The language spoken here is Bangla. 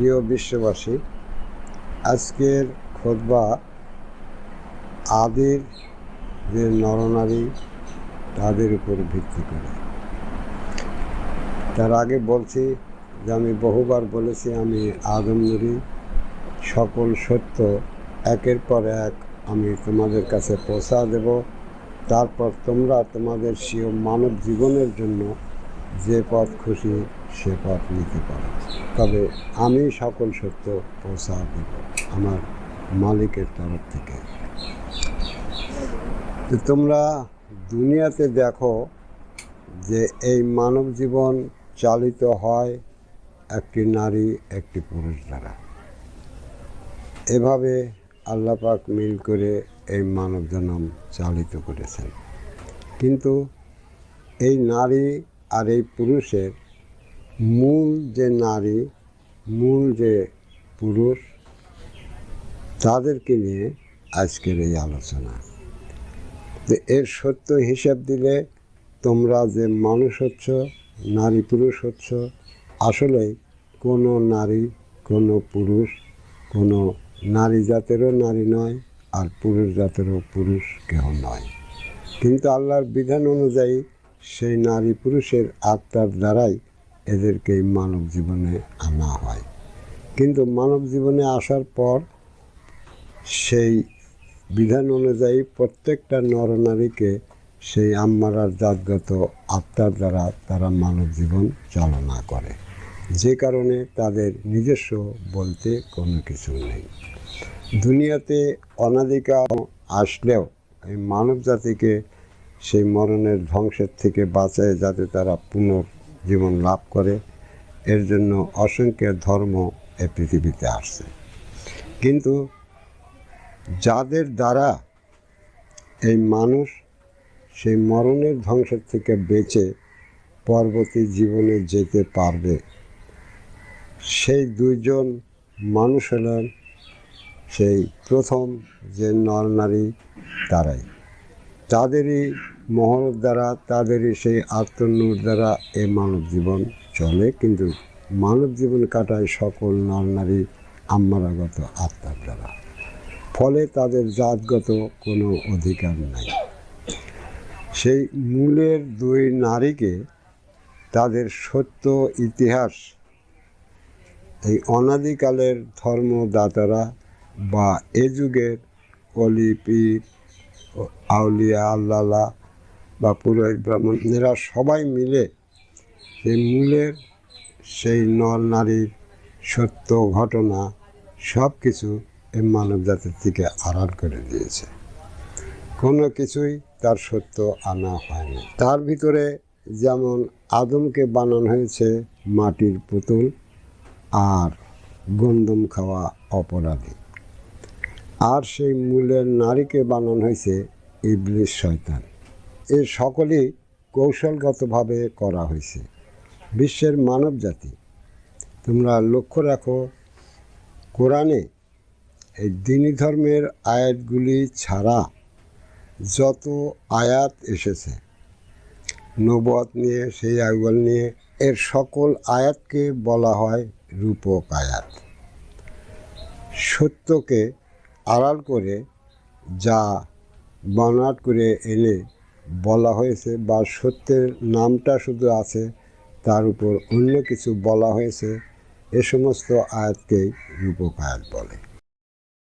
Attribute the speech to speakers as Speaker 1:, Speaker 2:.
Speaker 1: প্রিয় বিশ্ববাসী, আজকের খোদবা আদির যে নরনারী তাদের উপর ভিত্তি করে। তার আগে বলছি যে আমি বহুবার বলেছি আমি আদম নুরি সকল সত্য একের পর এক আমি তোমাদের কাছে পৌঁছা দেব। তারপর তোমরা তোমাদের স্বীয় মানব জীবনের জন্য যে পথ খুশি সে পথ নিতে পারে। তবে আমি সকল সত্য পৌঁছা দেব আমার মালিকের তরফ থেকে। তোমরা দুনিয়াতে দেখো যে এই মানব জীবন চালিত হয় একটি নারী, একটি পুরুষ দ্বারা। এভাবে আল্লাপাক মিল করে এই মানব জনম চালিত করেছেন। কিন্তু এই নারী আর এই পুরুষের মূল যে নারী, মূল যে পুরুষ, তাদেরকে নিয়ে আজকের এই আলোচনা। এর সত্য হিসাব দিলে তোমরা যে মানুষ হচ্ছ, নারী পুরুষ হচ্ছ, আসলে কোনো নারী, কোনো পুরুষ, কোনো নারী জাতেরও নারী নয় আর পুরুষ জাতেরও পুরুষ কেহ নয়। কিন্তু আল্লাহর বিধান অনুযায়ী সেই নারী পুরুষের আত্মার দ্বারাই এদেরকে মানব জীবনে আনা হয়। কিন্তু মানব জীবনে আসার পর সেই বিধান অনুযায়ী প্রত্যেকটা নরনারীকে সেই আম্মারার জাতগত আত্মার দ্বারা তারা মানব জীবন চালনা করে। যে কারণে তাদের নিজস্ব বলতে কোনো কিছু নেই। দুনিয়াতে অনাদিকা আসলেও এই মানব জাতিকে সেই মরণের ধ্বংসের থেকে বাঁচায় যাতে তারা পুনর্জীবন লাভ করে, এর জন্য অসংখ্য ধর্ম এ পৃথিবীতে আসছে। কিন্তু যাদের দ্বারা এই মানুষ সেই মরণের ধ্বংসের থেকে বেঁচে পরবর্তী জীবনে যেতে পারবে, সেই দুইজন মানুষ হলেন সেই প্রথম যে নর নারী, তারাই। তাদেরই মহরত দ্বারা তাদেরই সেই আত্মনূর দ্বারা এই মানব জীবন চলে, কিন্তু মানব জীবন কাটায় সকল নর নারী আম্মারাগত আত্মার দ্বারা। ফলে তাদের জাতগত কোনো অধিকার নাই। সেই মূলের দুই নারীকে তাদের সত্য ইতিহাস, এই অনাদিকালের ধর্মদাতারা বা এ যুগের অলিপি আউলিয়া, আল্লাহ বা পুরোহিত ব্রাহ্মণ, এরা সবাই মিলে সেই মূলের সেই নর নারীর সত্য ঘটনা সব কিছু এই মানব জাতির থেকে আড়াল করে দিয়েছে। কোনো কিছুই তার সত্য আনা হয়নি তার ভিতরে যেমন আদমকে বানানো হয়েছে মাটির পুতুল আর গন্দম খাওয়া অপরাধী, আর সেই মূলের নারীকে বানানো হয়েছে ইবলিশ শয়তান। এ সকলেই কৌশলগতভাবে করা হয়েছে। বিশ্বের মানব জাতি, তোমরা লক্ষ্য রাখো, কোরআনে এই দিনী ধর্মের আয়াতগুলি ছাড়া যত আয়াত এসেছে নবত নিয়ে, সেই আয়ুগল নিয়ে, এর সকল আয়াতকে বলা হয় রূপক আয়াত। সত্যকে আড়াল করে যা বানাট করে এনে বলা হয়েছে বা সত্যের নামটা শুধু আছে, তার উপর অন্য কিছু বলা হয়েছে, এ সমস্ত আয়াতকেই রূপক আয়াত বলে।